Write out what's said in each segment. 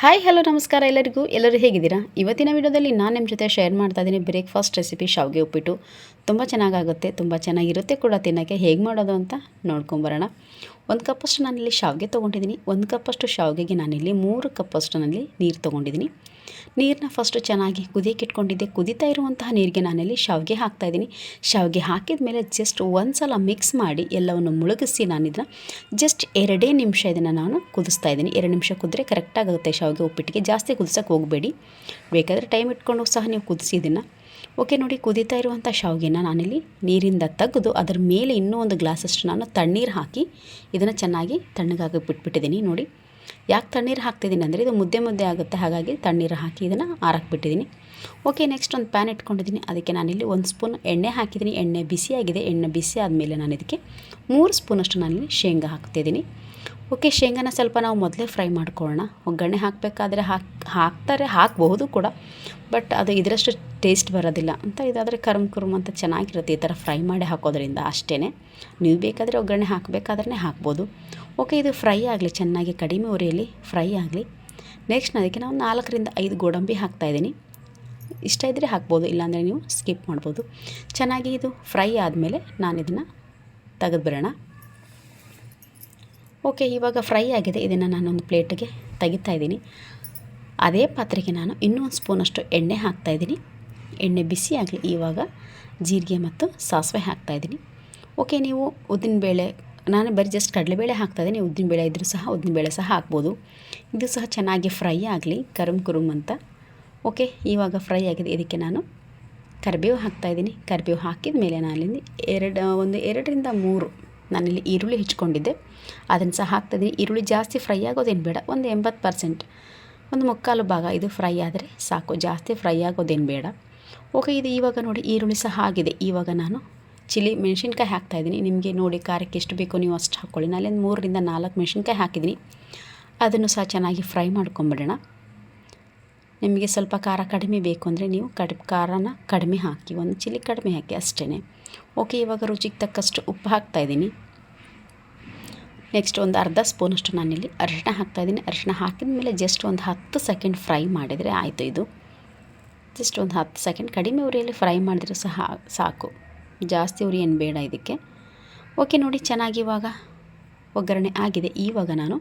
Hi hello ನಮಸ್ಕಾರ ಎಲ್ಲರಿಗೂ. ಎಲ್ಲರೂ ಹೇಗಿದ್ದೀರಾ? ಇವತ್ತಿನ ವಿಡಿಯೋದಲ್ಲಿ ನಾನು ನಿಮ್ಮ ಜೊತೆ ಶೇರ್ ಮಾಡ್ತಾ ಇದ್ದೀನಿ ಬ್ರೇಕ್ಫಾಸ್ಟ್ ರೆಸಿಪಿ ಶಾವಿಗೆ ಉಪ್ಪಿಟ್ಟು. ತುಂಬ ಚೆನ್ನಾಗಾಗುತ್ತೆ, ತುಂಬ ಚೆನ್ನಾಗಿರುತ್ತೆ ಕೂಡ ತಿನ್ನೋಕ್ಕೆ. ಹೇಗೆ ಮಾಡೋದು ಅಂತ ನೋಡ್ಕೊಂಬರೋಣ ಒಂದು ಕಪ್ಪಷ್ಟು ನಾನಿಲ್ಲಿ ಶಾವಿಗೆ ತೊಗೊಂಡಿದ್ದೀನಿ, ಒಂದು ಕಪ್ಪಷ್ಟು ಶಾವಿಗೆಗೆ ನಾನಿಲ್ಲಿ ಮೂರು ಕಪ್ಪಷ್ಟು ನಲ್ಲಿ ನೀರು ತೊಗೊಂಡಿದ್ದೀನಿ. ನೀರನ್ನ ಫಸ್ಟು ಚೆನ್ನಾಗಿ ಕುದಿಯಕ್ಕೆ ಇಟ್ಕೊಂಡಿದ್ದೆ. ಕುದಿತಾ ಇರುವಂತಹ ನೀರಿಗೆ ನಾನಿಲ್ಲಿ ಶಾವಿಗೆ ಹಾಕ್ತಾಯಿದ್ದೀನಿ ಶಾವಿಗೆ ಹಾಕಿದ ಮೇಲೆ ಜಸ್ಟ್ ಒಂದು ಸಲ ಮಿಕ್ಸ್ ಮಾಡಿ ಎಲ್ಲವನ್ನು ಮುಳುಗಿಸಿ ನಾನಿದನ್ನ ಜಸ್ಟ್ ಎರಡೇ ನಿಮಿಷ ಇದನ್ನು ನಾನು ಕುದಿಸ್ತಾ ಇದ್ದೀನಿ. ಎರಡು ನಿಮಿಷ ಕುದ್ರೆ ಕರೆಕ್ಟಾಗುತ್ತೆ ಶಾವಿಗೆ ಉಪ್ಪಿಟ್ಟಿಗೆ ಜಾಸ್ತಿ ಕುದಿಸೋಕೆ ಹೋಗಬೇಡಿ. ಬೇಕಾದರೆ ಟೈಮ್ ಇಟ್ಕೊಂಡು ಸಹ ನೀವು ಕುದಿಸಿ ಇದನ್ನು. ಓಕೆ ನೋಡಿ ಕುದೀತಾ ಇರುವಂಥ ಶಾವಿಗೆನ ನಾನಿಲ್ಲಿ ನೀರಿಂದ ತೆಗೆದು ಅದರ ಮೇಲೆ ಇನ್ನೂ ಒಂದು ಗ್ಲಾಸಷ್ಟು ನಾನು ತಣ್ಣೀರು ಹಾಕಿ ಇದನ್ನು ಚೆನ್ನಾಗಿ ತಣ್ಣಗಾಗಿ ಬಿಟ್ಬಿಟ್ಟಿದ್ದೀನಿ. ನೋಡಿ, ಯಾಕೆ ತಣ್ಣೀರು ಹಾಕ್ತಿದ್ದೀನಿ ಅಂದರೆ ಇದು ಮುದ್ದೆ ಮುದ್ದೆ ಆಗುತ್ತೆ, ಹಾಗಾಗಿ ತಣ್ಣೀರು ಹಾಕಿ ಇದನ್ನು ಆರಾಕ್ಬಿಟ್ಟಿದ್ದೀನಿ. ಓಕೆ ನೆಕ್ಸ್ಟ್ ಒಂದು ಪ್ಯಾನ್ ಇಟ್ಕೊಂಡಿದ್ದೀನಿ. ಅದಕ್ಕೆ ನಾನಿಲ್ಲಿ ಒಂದು ಸ್ಪೂನ್ ಎಣ್ಣೆ ಹಾಕಿದ್ದೀನಿ. ಎಣ್ಣೆ ಬಿಸಿಯಾಗಿದೆ. ಎಣ್ಣೆ ಬಿಸಿ ಆದಮೇಲೆ ನಾನು ಇದಕ್ಕೆ ಮೂರು ಸ್ಪೂನಷ್ಟು ನಾನಿಲ್ಲಿ ಶೇಂಗಾ ಹಾಕ್ತಿದ್ದೀನಿ. ಓಕೆ, ಶೇಂಗಾನ ಸ್ವಲ್ಪ ನಾವು ಮೊದಲೇ ಫ್ರೈ ಮಾಡ್ಕೊಳ್ಳೋಣ. ಒಗ್ಗರಣೆ ಹಾಕಬೇಕಾದ್ರೆ ಹಾಕಿ, ಹಾಕ್ತಾರೆ, ಹಾಕಬಹುದು ಕೂಡ, ಬಟ್ ಅದು ಇದರಷ್ಟು ಟೇಸ್ಟ್ ಬರೋದಿಲ್ಲ ಅಂತ ಇದಾದರೆ ಕರ್ಮ್ ಕುರ್ಮ್ ಅಂತ ಚೆನ್ನಾಗಿರುತ್ತೆ ಈ ಥರ ಫ್ರೈ ಮಾಡಿ ಹಾಕೋದ್ರಿಂದ ಅಷ್ಟೇ ನೀವು ಬೇಕಾದರೆ ಒಗ್ಗರಣೆ ಹಾಕಬೇಕಾದ್ರೆ ಹಾಕ್ಬೋದು. ಓಕೆ, ಇದು ಫ್ರೈ ಆಗಲಿ, ಚೆನ್ನಾಗಿ ಕಡಿಮೆ ಉರಿಯಲ್ಲಿ ಫ್ರೈ ಆಗಲಿ. ನೆಕ್ಸ್ಟ್ ಅದಕ್ಕೆ ನಾವು ನಾಲ್ಕರಿಂದ ಐದು ಗೋಡಂಬಿ ಹಾಕ್ತಾಯಿದ್ದೀನಿ ಇಷ್ಟ ಇದ್ದರೆ ಹಾಕ್ಬೋದು, ಇಲ್ಲಾಂದರೆ ನೀವು ಸ್ಕಿಪ್ ಮಾಡ್ಬೋದು. ಚೆನ್ನಾಗಿ ಇದು ಫ್ರೈ ಆದಮೇಲೆ ನಾನು ಇದನ್ನು ತೆಗೆದುಬಿಡೋಣ. ಓಕೆ, ಇವಾಗ ಫ್ರೈ ಆಗಿದೆ. ಇದನ್ನು ನಾನೊಂದು ಪ್ಲೇಟಿಗೆ ತೆಗಿತಾ ಇದ್ದೀನಿ. ಅದೇ ಪಾತ್ರೆಗೆ ನಾನು ಇನ್ನೂ ಒಂದು ಸ್ಪೂನಷ್ಟು ಎಣ್ಣೆ ಹಾಕ್ತಾಯಿದ್ದೀನಿ ಎಣ್ಣೆ ಬಿಸಿ ಆಗಲಿ, ಇವಾಗ ಜೀರಿಗೆ ಮತ್ತು ಸಾಸಿವೆ ಹಾಕ್ತಾಯಿದ್ದೀನಿ ಓಕೆ, ನೀವು ಉದ್ದಿನಬೇಳೆ ನಾನು ಬರೀ ಜಸ್ಟ್ ಕಡಲೆಬೇಳೆ ಹಾಕ್ತಾಯಿದ್ದೀನಿ ಉದ್ದಿನಬೇಳೆ ಇದ್ದರೂ ಸಹ ಉದ್ದಿನಬೇಳೆ ಸಹ ಹಾಕ್ಬೋದು. ಇದು ಸಹ ಚೆನ್ನಾಗಿ ಫ್ರೈ ಆಗಲಿ, ಕರುಮ್ ಕುರುಮ್ ಅಂತ. ಓಕೆ, ಇವಾಗ ಫ್ರೈ ಆಗಿದೆ. ಇದಕ್ಕೆ ನಾನು ಕರಿಬೇವು ಹಾಕ್ತಾಯಿದ್ದೀನಿ ಕರಿಬೇವು ಹಾಕಿದ ಮೇಲೆ ನಾನು ಅಲ್ಲಿಂದ ಎರಡು, ಒಂದು ಎರಡರಿಂದ ಮೂರು ನಾನಿಲ್ಲಿ ಈರುಳ್ಳಿ ಹೆಚ್ಕೊಂಡಿದ್ದೆ ಅದನ್ನು ಸಹ ಹಾಕ್ತಿದ್ದೀನಿ ಈರುಳ್ಳಿ ಜಾಸ್ತಿ ಫ್ರೈ ಆಗೋದೇನು ಬೇಡ. ಒಂದು ಎಂಬತ್ತು ಪರ್ಸೆಂಟ್ ಒಂದು ಮುಕ್ಕಾಲು ಭಾಗ ಇದು ಫ್ರೈ ಆದರೆ ಸಾಕು. ಜಾಸ್ತಿ ಫ್ರೈ ಆಗೋದೇನು ಬೇಡ. ಓಕೆ ಇದು ಇವಾಗ ನೋಡಿ ಈರುಳ್ಳಿ ಸಹ ಆಗಿದೆ. ಇವಾಗ ನಾನು ಚಿಲ್ಲಿ ಮೆಣಸಿನ್ಕಾಯಿ ಹಾಕ್ತಾಯಿದ್ದೀನಿ ನಿಮಗೆ ನೋಡಿ ಖಾರಕ್ಕೆ ಎಷ್ಟು ಬೇಕೋ ನೀವು ಅಷ್ಟು ಹಾಕ್ಕೊಳ್ಳಿ ನಾಲೆಂದು ಮೂರರಿಂದ ನಾಲ್ಕು ಮೆಣಸಿನ್ಕಾಯಿ ಹಾಕಿದ್ದೀನಿ ಅದನ್ನು ಸಹ ಚೆನ್ನಾಗಿ ಫ್ರೈ ಮಾಡ್ಕೊಂಬಿಡೋಣ. ನಿಮಗೆ ಸ್ವಲ್ಪ ಖಾರ ಕಡಿಮೆ ಬೇಕು ಅಂದರೆ ನೀವು ಕಡಿ, ಖಾರನ ಕಡಿಮೆ ಹಾಕಿ, ಒಂದು ಚಿಲ್ಲಿ ಕಡಿಮೆ ಹಾಕಿ ಅಷ್ಟೇ ಓಕೆ, ಇವಾಗ ರುಚಿಗೆ ತಕ್ಕಷ್ಟು ಉಪ್ಪು ಹಾಕ್ತಾಯಿದ್ದೀನಿ ನೆಕ್ಸ್ಟ್ ಒಂದು ಅರ್ಧ ಸ್ಪೂನಷ್ಟು ನಾನಿಲ್ಲಿ ಅರಿಶಿನ ಹಾಕ್ತಾಯಿದ್ದೀನಿ ಅರಿಶಿನ ಹಾಕಿದ ಮೇಲೆ ಜಸ್ಟ್ ಒಂದು ಹತ್ತು ಸೆಕೆಂಡ್ ಫ್ರೈ ಮಾಡಿದರೆ ಆಯಿತು ಇದು. ಜಸ್ಟ್ ಒಂದು ಹತ್ತು ಸೆಕೆಂಡ್ ಕಡಿಮೆ ಉರಿಯಲ್ಲಿ ಫ್ರೈ ಮಾಡಿದರೆ ಸಹ ಸಾಕು. ಜಾಸ್ತಿ ಉರಿ ಏನು ಬೇಡ ಇದಕ್ಕೆ. ಓಕೆ, ನೋಡಿ ಚೆನ್ನಾಗಿ ಇವಾಗ ಒಗ್ಗರಣೆ ಆಗಿದೆ. ಇವಾಗ ನಾನು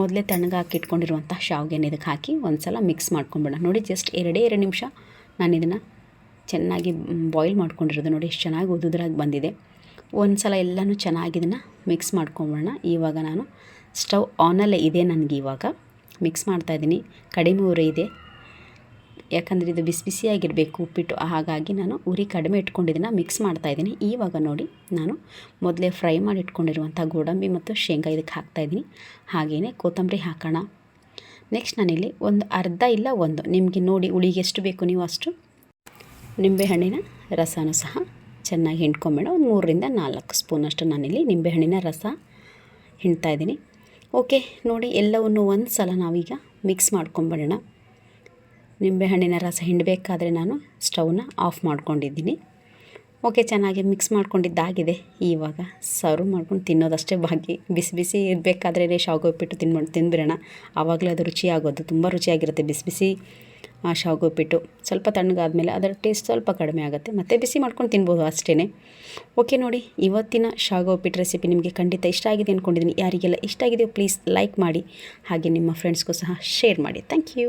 ಮೊದಲೇ ತಣ್ಣಗಾಕಿಟ್ಕೊಂಡಿರುವಂಥ ಶಾವಿಗೆನ ಇದಕ್ಕೆ ಹಾಕಿ ಒಂದು ಸಲ ಮಿಕ್ಸ್ ಮಾಡ್ಕೊಂಬಿಡೋಣ. ನೋಡಿ ಜಸ್ಟ್ ಎರಡೇ ಎರಡು ನಿಮಿಷ ನಾನು ಇದನ್ನು ಚೆನ್ನಾಗಿ ಬಾಯ್ಲ್ ಮಾಡ್ಕೊಂಡಿರೋದು ನೋಡಿ, ಎಷ್ಟು ಚೆನ್ನಾಗಿ ಉದುದ್ರಾಗಿ ಬಂದಿದೆ. ಒಂದು ಸಲ ಎಲ್ಲನೂ ಚೆನ್ನಾಗಿ ಇದನ್ನು ಮಿಕ್ಸ್ ಮಾಡ್ಕೊಂಬಿಡೋಣ ಇವಾಗ ನಾನು ಸ್ಟವ್ ಆನಲ್ಲೇ ಇದೆ ನನಗೆ ಇವಾಗ. ಮಿಕ್ಸ್ ಮಾಡ್ತಾಯಿದ್ದೀನಿ ಕಡಿಮೆ ಉರಿ ಇದೆ. ಯಾಕಂದರೆ ಇದು ಬಿಸಿ ಬಿಸಿಯಾಗಿರಬೇಕು ಉಪ್ಪಿಟ್ಟು. ಹಾಗಾಗಿ ನಾನು ಉರಿ ಕಡಿಮೆ ಇಟ್ಕೊಂಡಿದ್ದನ್ನು ಮಿಕ್ಸ್ ಮಾಡ್ತಾಯಿದ್ದೀನಿ ಇವಾಗ ನೋಡಿ, ನಾನು ಮೊದಲೇ ಫ್ರೈ ಮಾಡಿ ಇಟ್ಕೊಂಡಿರುವಂಥ ಗೋಡಂಬಿ ಮತ್ತು ಶೇಂಗಾ ಇದಕ್ಕೆ ಹಾಕ್ತಾಯಿದ್ದೀನಿ ಹಾಗೆಯೇ ಕೊತ್ತಂಬರಿ ಹಾಕೋಣ. ನೆಕ್ಸ್ಟ್ ನಾನಿಲ್ಲಿ ಒಂದು ಅರ್ಧ ಇಲ್ಲ ಒಂದು. ನಿಮಗೆ ನೋಡಿ ಉಳಿಗೆ ಎಷ್ಟು ಬೇಕು ನೀವು ಅಷ್ಟು. ನಿಂಬೆಹಣ್ಣಿನ ರಸನೂ ಸಹ ಚೆನ್ನಾಗಿ ಹಿಂಡ್ಕೊಂಬೇಡ. ಒಂದು ಮೂರರಿಂದ ನಾಲ್ಕು ಸ್ಪೂನಷ್ಟು ನಾನಿಲ್ಲಿ ನಿಂಬೆಹಣ್ಣಿನ ರಸ ಹಿಂಡ್ತಾಯಿದ್ದೀನಿ ಓಕೆ, ನೋಡಿ, ಎಲ್ಲವನ್ನು ಒಂದು ಸಲ ನಾವೀಗ ಮಿಕ್ಸ್ ಮಾಡ್ಕೊಂಬಿಡೋಣ. ನಿಂಬೆಹಣ್ಣಿನ ರಸ ಹಿಂಡಬೇಕಾದ್ರೆ ನಾನು ಸ್ಟವ್ನ ಆಫ್ ಮಾಡ್ಕೊಂಡಿದ್ದೀನಿ. ಓಕೆ, ಚೆನ್ನಾಗಿ ಮಿಕ್ಸ್ ಮಾಡ್ಕೊಂಡಿದ್ದಾಗಿದೆ. ಇವಾಗ ಸರ್ವ್ ಮಾಡ್ಕೊಂಡು ತಿನ್ನೋದಷ್ಟೇ ಬಾಕಿ. ಬಿಸಿ ಬಿಸಿ ಇರಬೇಕಾದ್ರೆ ಶಾವಿಗೆ ಉಪ್ಪಿಟ್ಟು ತಿನ್ಮಾಡಿ ತಿಂದ್ಬಿಡೋಣ. ಆವಾಗಲೇ ಅದು ರುಚಿಯಾಗೋದು, ತುಂಬ ರುಚಿಯಾಗಿರುತ್ತೆ ಬಿಸಿ ಬಿಸಿ ಶಾವಿಗೆ ಉಪ್ಪಿಟ್ಟು ಸ್ವಲ್ಪ ತಣ್ಣಗಾದ್ಮೇಲೆ ಅದರ ಟೇಸ್ಟ್ ಸ್ವಲ್ಪ ಕಡಿಮೆ ಆಗುತ್ತೆ. ಮತ್ತು ಬಿಸಿ ಮಾಡ್ಕೊಂಡು ತಿನ್ಬೋದು ಅಷ್ಟೇ ಓಕೆ ನೋಡಿ, ಇವತ್ತಿನ ಶಾವಿಗೆ ಉಪ್ಪಿಟ್ಟು ರೆಸಿಪಿ ನಿಮಗೆ ಖಂಡಿತ ಇಷ್ಟ ಆಗಿದೆ ಅಂದ್ಕೊಂಡಿದ್ದೀನಿ ಯಾರಿಗೆಲ್ಲ ಇಷ್ಟ ಆಗಿದೆಯೋ ಪ್ಲೀಸ್ ಲೈಕ್ ಮಾಡಿ, ಹಾಗೆ ನಿಮ್ಮ ಫ್ರೆಂಡ್ಸ್ಗೂ ಸಹ ಶೇರ್ ಮಾಡಿ. Thank you